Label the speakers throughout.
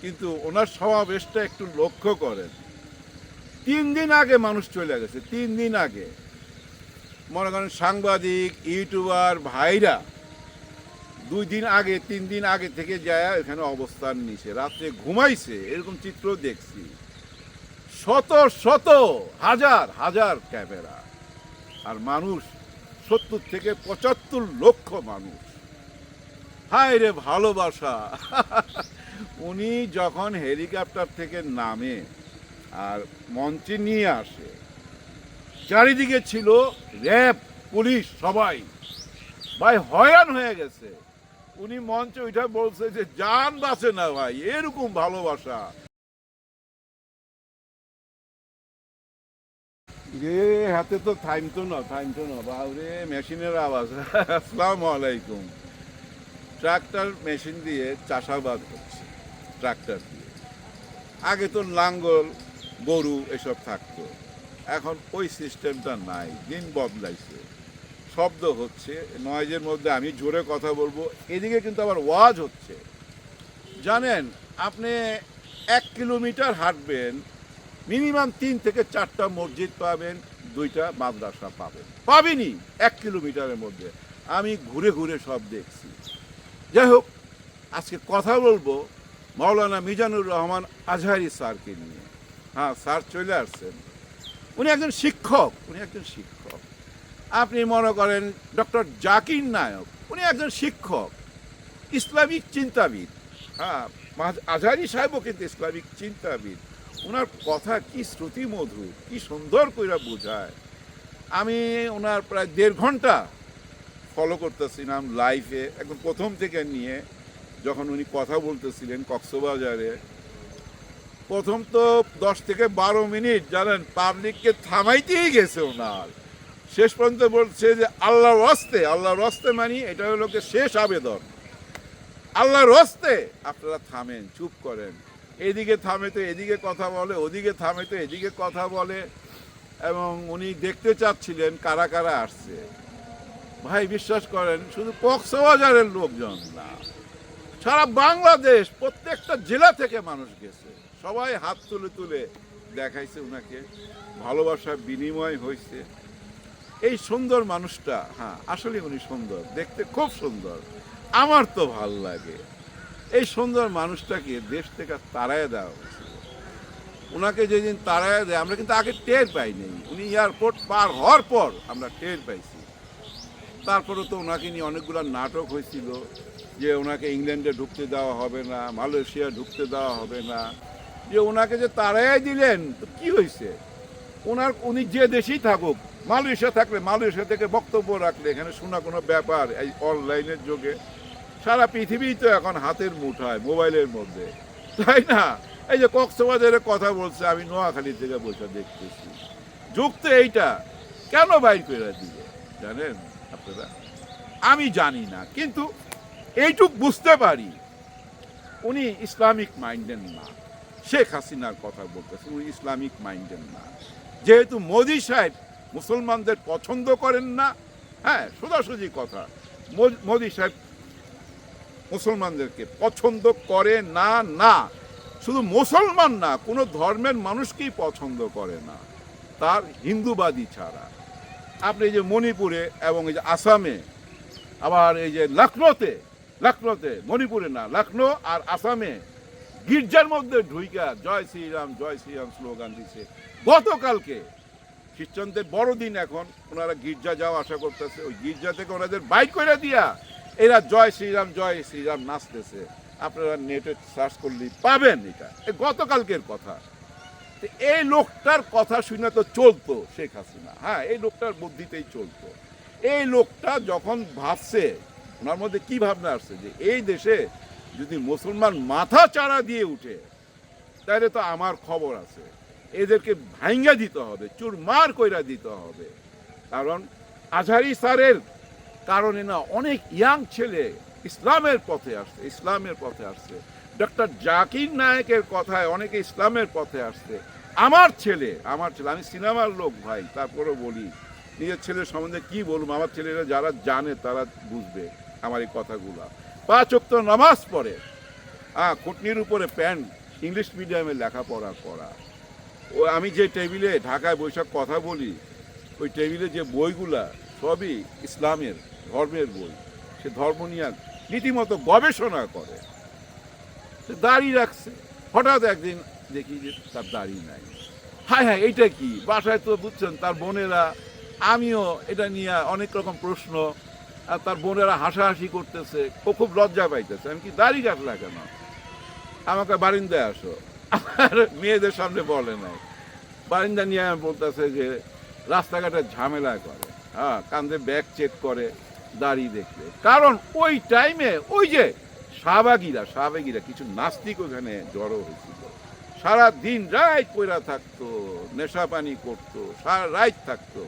Speaker 1: কিন্তু ওনার সমাবেশটা একটু লক্ষ্য করেন। তিন দিন আগে মানুষ চলে গেছে, তিন দিন আগে। মনে করেন সাংবাদিক, ইউটিউবার, ভাইরা দুই দিন আগে, তিন দিন আগে থেকে যায় এখানে অবস্থান নিছে। রাত্রে ঘুমাইছে, এরকম চিত্র দেখছি। শত শত, হাজার হাজার ক্যামেরা। আর মানুষ, সত্তর থেকে পঁচাত্তর লক্ষ মানুষ। হায় রে ভালোবাসা। উনি যখন হেলিকপ্টার থেকে নামে আর মঞ্চে নিয়ে আসে, চারিদিকে ছিল র্যাব, পুলিশ সবাই। ভাই, হয়রান হয়ে গেছে। উনি মঞ্চে ওইটা বলছে যে, যান বাঁচে না ভাই, এরকম ভালোবাসা। রে হাতে তো থামতো না থামতো না। বাবরে মেশিনের আওয়াজ। আসসালামু আলাইকুম। ট্রাক্টর, মেশিন দিয়ে চাষাবাদ হচ্ছে। ট্রাক্টর দিয়ে। আগে তো লাঙ্গল, গরু এসব থাকতো। এখন ওই সিস্টেমটা নাই, দিন বদলাইছে। শব্দ হচ্ছে নয়েজের মধ্যে আমি জোরে কথা বলব, এদিকে কিন্তু আবার ওয়াজ হচ্ছে। জানেন, আপনি এক কিলোমিটার হাঁটবেন মিনিমাম তিন থেকে চারটা মসজিদ পাবেন, দুইটা মাদ্রাসা পাবেন। পাবেনই এক কিলোমিটারের মধ্যে। আমি ঘুরে ঘুরে সব দেখছি। যাই হোক, আজকে কথা বলব মাওলানা মিজানুর রহমান আজহারি স্যারকে নিয়ে। হ্যাঁ স্যার চলে আসছেন। উনি একজন শিক্ষক, উনি একজন শিক্ষক। আপনি মনে করেন ডক্টর জাকির নায়ক, উনি একজন শিক্ষক, ইসলামিক চিন্তাবিদ। হ্যাঁ আজহারি সাহেবও কিন্তু ইসলামিক চিন্তাবিদ। ওনার কথা কি শ্রুতি মধুর কি সুন্দর কইরা বোঝায়। আমি ওনার প্রায় দেড় ঘণ্টা ফলো করতেছিলাম লাইভে একদম প্রথম থেকে নিয়ে। যখন উনি কথা বলতেছিলেন কক্সবাজারে, প্রথম তো দশ থেকে বারো মিনিট জানেন, পাবলিককে থামাইতেই গেছে ওনার। শেষ পর্যন্ত বলছে যে, আল্লাহর রস্তে আল্লাহর রস্তে মানি, এটা হলো শেষ আবেদন। আল্লাহর রস্তে আপনারা থামেন, চুপ করেন। এদিকে থামে তো এদিকে কথা বলে, ওদিকে থামে তো এদিকে কথা বলে। এবং উনি দেখতে চাচ্ছিলেন কারা কারা আসছে। ভাই, বিশ্বাস করেন, শুধু কক্সবাজারের লোকজন না। সারা বাংলাদেশ, প্রত্যেকটা জেলা থেকে মানুষ গেছে। সবাই হাত তুলে তুলে দেখাইছে উনাকে। ভালোবাসার বিনিময় হয়েছে এই সুন্দর মানুষটা হ্যাঁ আসলে উনি সুন্দর, দেখতে খুব সুন্দর। আমার তো ভালো লাগে। এই সুন্দর মানুষটাকে দেশ থেকে তাড়ায় দেওয়া হয়েছিল ওনাকে যেদিন তাড়ায় দেয়, আমরা কিন্তু আগে টের পাইনি উনি এয়ারপোর্ট পার হওয়ার পর আমরা টের পাইছি। তারপরে তো ওনাকে নিয়ে অনেকগুলো নাটক হয়েছিল। যে ওনাকে ইংল্যান্ডে ঢুকতে দেওয়া হবে না, মালয়েশিয়া ঢুকতে দেওয়া হবে না, যে ওনাকে যে তারাই দিলেন, তো কি হয়েছে ওনার, উনি যে দেশেই থাকুক, মালয়েশিয়া থাকলে, মালয়েশিয়া থেকে বক্তব্য রাখলে, এখানে শোনা কোনো ব্যাপার এই অনলাইনের যুগে? সারা পৃথিবী তো এখন হাতের মুঠায় মোবাইলের মধ্যে। তাই না? এই যে কক্সবাজারে কথা বলছে, আমি নোয়াখালী থেকে বসে দেখতেছি। যুক্ত এইটা। কেন বাইর করে দিল জানেন আপনারা? আমি জানি না, কিন্তু এইটুক বুঝতে পারি। উনি ইসলামিক মাইন্ডের না শেখ হাসিনার কথা বলতেছেন, উনি ইসলামিক মাইন্ডের না যেহেতু মোদি সাহেব মুসলমানদের পছন্দ করেন না হ্যাঁ সোজাসুজি কথা। মোদি সাহেব মুসলমানদেরকে পছন্দ করে না না। শুধু মুসলমান না, কোনো ধর্মের মানুষকেই পছন্দ করে না। তার হিন্দুবাদী ছাড়া। আপনি এই যে মণিপুরে এবং এই যে আসামে, আবার এই যে লখনৌতে লখনৌতে, মণিপুরে না, লখনৌ আর আসামে গির্জার মধ্যে ঢুইকা জয় শ্রীরাম জয় শ্রীরাম স্লোগান দিছে। গতকালকে খ্রিস্টানদের বড়দিন এখন, ওনারা গির্জা যাওয়া আশা করতেছে। ওই গির্জা থেকে ওনাদের বাইক করে দিয়া এরা জয় শ্রীরাম জয় শ্রীরাম নাচতেছে। আপনারা নেটে সার্চ করলেই পাবেন এটা। গতকালকের কথা। এই লোকটার কথা শুনে তো চলতো শেখ হাসিনা। হ্যাঁ এই লোকটার বুদ্ধিতেই চলতো। এই লোকটা যখন ভাবছে ওনার মধ্যে কি ভাবনা আসছে? যে এই দেশে যদি মুসলমান মাথা চারা দিয়ে উঠে, তাহলে তো আমার খবর আছে। এদেরকে ভাঙ্গা দিতে হবে, চুরমার কইরা দিতে হবে। কারণ আজহারি স্যারের কারণে না অনেক ইয়াং ছেলে ইসলামের পথে আসছে, ইসলামের পথে আসছে। ডক্টর জাকির নায়কের কথায় অনেকে ইসলামের পথে আসছে। আমার ছেলে আমার ছেলে, আমি সিনেমার লোক ভাই, তারপরেও বলি, নিজের ছেলের সম্বন্ধে কি বলব? আমার ছেলেরা যারা জানে তারা বুঝবে। আমার এই কথাগুলো। পাঁচ ওয়াক্ত নামাজ পড়ে। হ্যাঁ কুটনির উপরে প্যান্ট, ইংলিশ মিডিয়ামে লেখাপড়া করা। ও, আমি যে টেবিলে ঢাকায় বৈশাখ কথা বলি, ওই টেবিলে যে বইগুলা, সবই ইসলামের, ধর্মের বই। সে ধর্ম নিয়ে রীতিমতো গবেষণা করে। সে দাড়ি রাখছে। হঠাৎ একদিন দেখি যে তার দাড়ি নাই। হ্যাঁ হ্যাঁ এইটা কি? বাসায় তো বুঝছেন, তার বোনেরা। আমিও এটা নিয়ে অনেক রকম প্রশ্ন আর তার বোনেরা হাসাহাসি করতেছে। ও খুব লজ্জা পাইতেছে। আমি কি দাড়ি কাটলা কেন? আমাকে বারিন্দায় আসো। আর মেয়েদের সামনে বলে নাই। বারিন্দা নিয়ে আমি বলতেছে যে, রাস্তাঘাটে ঝামেলা করে। হ্যাঁ কান্দে ব্যাগ চেক করে দাড়ি দেখলে কারণ ওই টাইমে ওই যে শাহবাগিরা শাহবাগিরা কিছু নাস্তিক ওখানে জড়ো হয়েছিল। সারা দিন রাত পয়রা থাকতো নেশা পানি করতো, সারা রাত থাকতো।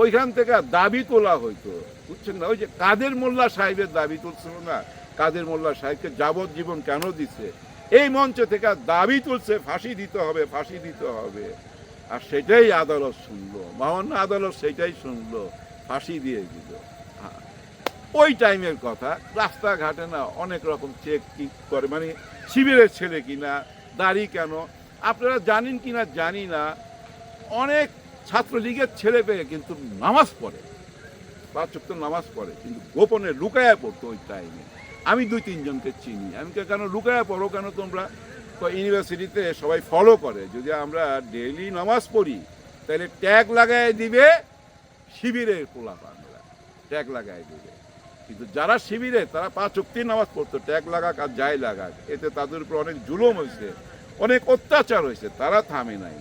Speaker 1: ওইখান থেকে দাবি তোলা হইতো, বুঝছেন না? ওই যে কাদের মোল্লা সাহেবের দাবি তুলছিল না? কাদের মোল্লা সাহেবকে যাবজ্জীবন কেন দিছে? এই মঞ্চ থেকে দাবি তুলছে, ফাঁসি দিতে হবে, ফাঁসি দিতে হবে। আর সেটাই আদালত শুনলো, মহামান্য আদালত সেটাই শুনলো, ফাঁসি দিয়ে দিল। হ্যাঁ। ওই টাইমের কথা, রাস্তাঘাটে না অনেক রকম চেক কি করে মানে শিবিরের ছেলে কিনা, দাড়ি কেন? আপনারা জানেন কিনা জানি না। অনেক ছাত্রলীগের ছেলে পেয়ে কিন্তু নামাজ পড়ে। পাঁচ চক্ত নামাজ পড়ে, কিন্তু গোপনে লুকায়া পড়তো ওই টাইমে আমি দুই তিনজনকে চিনি। আমি কেন লুকায়া পড়ো কেন তোমরা? তো ইউনিভার্সিটিতে সবাই ফলো করে, যদি আমরা ডেইলি নামাজ পড়ি, তাহলে ট্যাগ লাগায় দিবে শিবিরের পোলাপানরা। ট্যাগ লাগায় দিবে। কিন্তু যারা শিবিরে, তারা পাঁচ চুক্তি নামাজ পড়তো ট্যাগ লাগাক আর যাই লাগাক, এতে তাদের উপর অনেক জুলুম হয়েছে অনেক অত্যাচার হয়েছে তারা থামে নাই।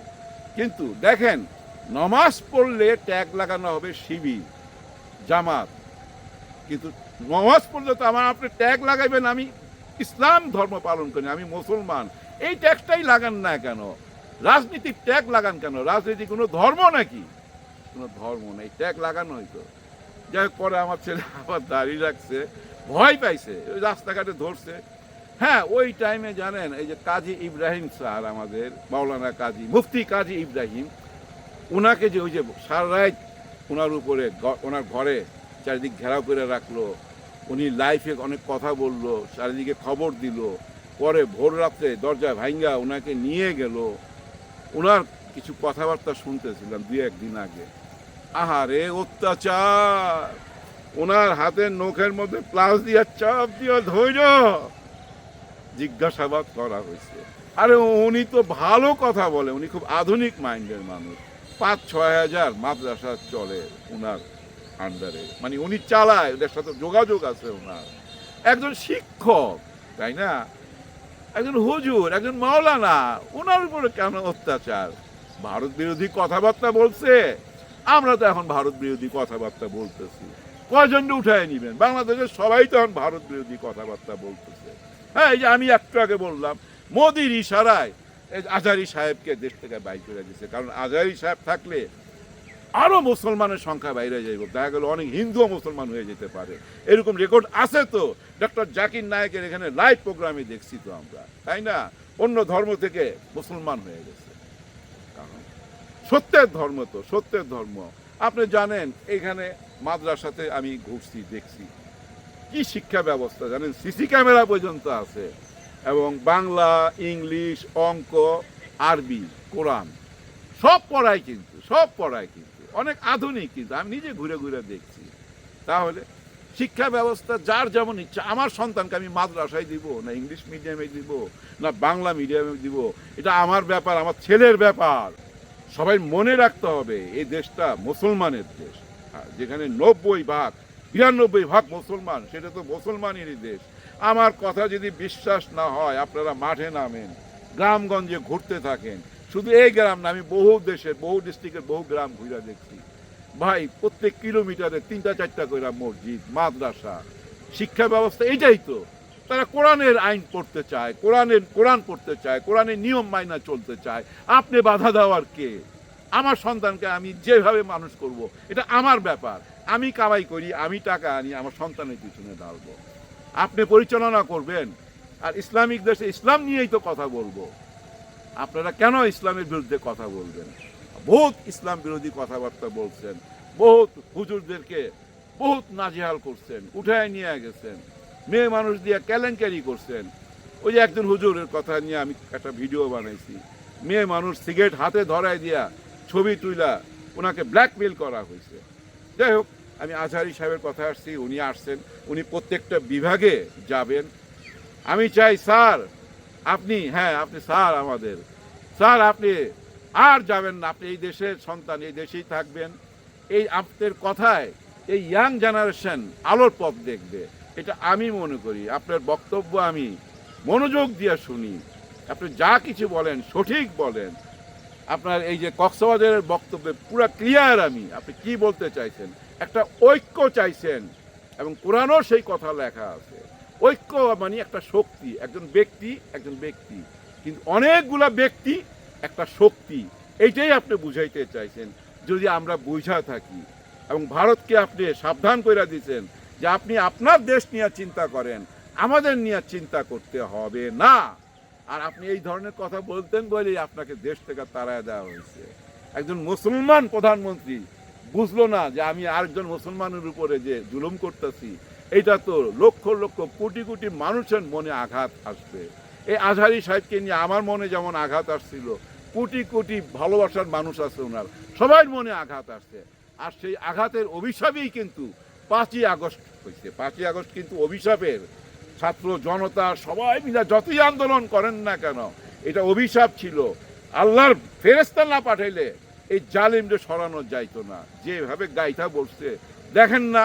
Speaker 1: কিন্তু দেখেন নমাজ পড়লে ট্যাগ লাগানো হবে শিবির, জামাত। কিন্তু নমাজ পড়লে তো আমার আপনি ট্যাগ লাগাইবেন, আমি ইসলাম ধর্ম পালন করি, আমি মুসলমান। এই ট্যাগটাই লাগান না কেন? রাজনীতির ট্যাগ লাগান কেন? রাজনীতি কোনো ধর্ম নাকি? কোনো ধর্ম নেই, ট্যাগ লাগানো হইতো যাই হোক, পরে আমার ছেলে আবার দাঁড়িয়ে রাখছে, ভয় পাইছে, ওই রাস্তাঘাটে ধরছে। হ্যাঁ ওই টাইমে জানেন, এই যে কাজী ইব্রাহিম স্যার আমাদের, মাওলানা কাজী, মুফতি কাজী ইব্রাহিম ওনাকে যে ওই যে সারা ওনার উপরে ওনার ঘরে চারিদিক ঘেরাও করে রাখল, উনি লাইফে অনেক কথা বলল, চারিদিকে খবর দিল, পরে ভোর রাত্রে দরজা ভাঙ্গা ওনাকে নিয়ে গেল। ওনার কিছু কথাবার্তা শুনতেছিলাম দু একদিন আগে। আহারে অত্যাচার! ওনার হাতের নখের মধ্যে প্লাস দিয়া চাপ দিয়া ধৈর্য! জিজ্ঞাসাবাদ করা হয়েছে। আরে উনি তো ভালো কথা বলে, উনি খুব আধুনিক মাইন্ডের মানুষ। পাঁচ ছয় হাজার মাদ্রাসা চলে ওনার আন্ডারে মানে উনি চালায়, ওদের সাথে যোগাযোগ আছে ওনার একজন শিক্ষক, তাই না? একজন হুজুর, একজন মাওলানা ওনার উপরে কেন অত্যাচার? ভারত বিরোধী কথাবার্তা বলছে। আমরা তো এখন ভারত বিরোধী কথাবার্তা বলতেছি। কয়জন উঠায় নিবেন? বাংলাদেশের সবাই তো এখন ভারত বিরোধী কথাবার্তা বলতেছে। হ্যাঁ এই যে আমি একটু আগে বললাম, মোদির ইশারায় আজারি সাহেবকে দেশ থেকে বাইর করে দিছে। কারণ আজারি সাহেব থাকলে আরও মুসলমানের সংখ্যা বাইরে যাইব। দেখা গেল অনেক হিন্দু মুসলমান হয়ে যেতে পারে। এরকম রেকর্ড আছে তো? ডক্টর জাকির নায়কের এখানে লাইভ প্রোগ্রামে দেখছি তো আমরা। তাই না? অন্য ধর্ম থেকে মুসলমান হয়ে গেছে। কারণ সত্যের ধর্ম তো, সত্যের ধর্ম। আপনি জানেন, এখানে মাদ্রাসাতে আমি ঘুরছি, দেখছি। কি শিক্ষা ব্যবস্থা জানেন? সিসি ক্যামেরা পর্যন্ত আছে। এবং বাংলা, ইংলিশ, অঙ্ক, আরবি, কোরআন, সব পড়ায় কিন্তু, সব পড়ায় কিন্তু, অনেক আধুনিক কিন্তু, আমি নিজে ঘুরে ঘুরে দেখছি। তাহলে শিক্ষা ব্যবস্থা যার যেমন ইচ্ছা, আমার সন্তানকে আমি মাদ্রাসায় দিব, না ইংলিশ মিডিয়ামে দিব, না বাংলা মিডিয়ামে দিব, এটা আমার ব্যাপার, আমার ছেলের ব্যাপার। সবাই মনে রাখতে হবে, এই দেশটা মুসলমানের দেশ। যেখানে নব্বই ভাগ, বিরানব্বই ভাগ মুসলমান, সেটা তো মুসলমানেরই দেশ। আমার কথা যদি বিশ্বাস না হয়, আপনারা মাঠে নামেন, গ্রামগঞ্জে ঘুরতে থাকেন। শুধু এই গ্রাম না, আমি বহু দেশের, বহু ডিস্ট্রিক্টের বহু গ্রাম ঘুরে দেখছি। ভাই, প্রত্যেক কিলোমিটারে তিনটা, চারটা করে মসজিদ, মাদ্রাসা, শিক্ষা ব্যবস্থা, এটাই তো। তারা কোরআনের আইন পড়তে চায়, কোরআনের, কোরআন পড়তে চায়, কোরআনের নিয়ম মাইনা চলতে চায়। আপনি বাধা দেওয়ার কে? আমার সন্তানকে আমি যেভাবে মানুষ করব, এটা আমার ব্যাপার। আমি কামাই করি, আমি টাকা আনি, আমার সন্তানের পিছনে ঢালবো আপনি পরিচালনা করবেন। আর ইসলামিক দেশে ইসলাম নিয়েই তো কথা বলব। আপনারা কেন ইসলামের বিরুদ্ধে কথা বলবেন? বহুত ইসলাম বিরোধী কথাবার্তা বলছেন, বহুত হুজুরদেরকে বহুত নাজেহাল করছেন, উঠায় নিয়ে গেছেন, মেয়ে মানুষ দিয়ে কেলেঙ্কারি করছেন। ওই যে একজন হুজুরের কথা নিয়ে আমি একটা ভিডিও বানাইছি। মেয়ে মানুষ সিগারেট হাতে ধরায় দিয়া ছবি তুইলা ওনাকে ব্ল্যাকমেল করা হয়েছে। যাই হোক আমি আজহারি সাহেবের কথা আসছি, উনি আসছেন, উনি প্রত্যেকটা বিভাগে যাবেন। আমি চাই, স্যার, আপনি হ্যাঁ আপনি স্যার আমাদের। স্যার, আপনি আর যাবেন না, আপনি এই দেশের সন্তান, এই দেশেই থাকবেন। এই আপনার কথায় এই ইয়াং জেনারেশন আলোর পথ দেখবে। এটা আমি মনে করি, আপনার বক্তব্য আমি মনোযোগ দিয়ে শুনি। আপনি যা কিছু বলেন, সঠিক বলেন। আপনার এই যে কক্সবাজারের বক্তব্যে পুরো ক্লিয়ার আমি। আপনি কি বলতে চাইছেন? একটা ঐক্য চাইছেন। এবং কোরআনও সেই কথা লেখা আছে। ঐক্য মানে একটা শক্তি, একজন ব্যক্তি একজন ব্যক্তি। কিন্তু অনেকগুলা ব্যক্তি, একটা শক্তি। এইটাই আপনি বুঝাইতে চাইছেন, যদি আমরা বুঝা থাকি। এবং ভারতকে আপনি সাবধান করে দিয়েছেন যে আপনি আপনার দেশ নিয়ে চিন্তা করেন, আমাদের নিয়ে চিন্তা করতে হবে না। আর আপনি এই ধরনের কথা বলতেন বলেই আপনাকে দেশ থেকে তাড়ায় দেওয়া হয়েছে। একজন মুসলমান প্রধানমন্ত্রী বুঝলো না যে আমি আরেকজন মুসলমানের উপরে যে জুলুম করতেছি এটা তো লক্ষ লক্ষ কোটি কোটি মানুষের মনে আঘাত আসবে। এই আজহারি সাহেবকে নিয়ে আমার মনে যেমন আঘাত আসছিল, কোটি কোটি ভালোবাসার মানুষ আছে ওনার, সবার মনে আঘাত আসছে। আর সেই আঘাতের অভিশাপেই কিন্তু পাঁচই আগস্ট হয়েছে। পাঁচই আগস্ট কিন্তু অভিশাপের ছাত্র জনতা সবাই মিলে যতই আন্দোলন করেন না কেন, এটা অভিশাপ ছিল। আল্লাহর ফেরেস্তা না পাঠাইলে এই জালিমটা সরানো যাইতো না। যেভাবে গাইটা বসছে দেখেন না,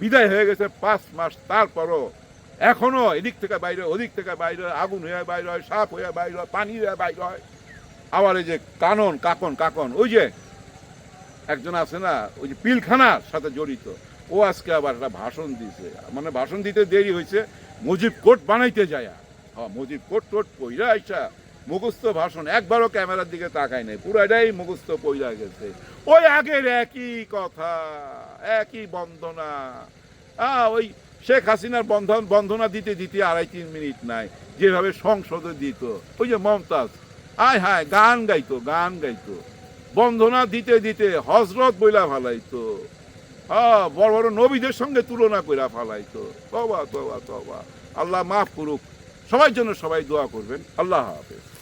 Speaker 1: বিদায় হয়ে গেছে পাঁচ মাস, তারপরও এখনও এদিক থেকে বাইরে, ওদিক থেকে বাইরে, আগুন হয়ে বাইরে হয়, সাপ হয়ে বাইরে হয়, পানি হয়ে বাইরে হয়। আবার এই যে কানন, কাকন কাকন, ওই যে একজন আছে না, ওই যে পিলখানার সাথে জড়িত, ও আজকে আবার একটা ভাষণ দিছে। মানে ভাষণ দিতে দেরি হয়েছে মুজিব কোট বানাইতে যায়। হ্যাঁ মুজিব কোট টোট পইরা আইসা মুখস্থ ভাষণ একবারও ক্যামেরার দিকে তাকায় নাই পুরাটাই মুখস্থ পইরা গেছে। ওই আগের একই কথা একই বন্দনা। আহ, ওই শেখ হাসিনার বন্ধন বন্ধনা দিতে দিতে আড়াই তিন মিনিট নাই যেভাবে সংসদে দিত। ওই যে মমতাজ আয় হায় গান গাইতো গান গাইতো। বন্ধনা দিতে দিতে হজরত বইলা ফালাইতো। হ্যাঁ বড় বড় নবীদের সঙ্গে তুলনা কইরা ফালাইতো। তবা তবা তবা আল্লাহ মাফ করুক। সবার জন্য সবাই দোয়া করবেন। আল্লাহ হাফেজ।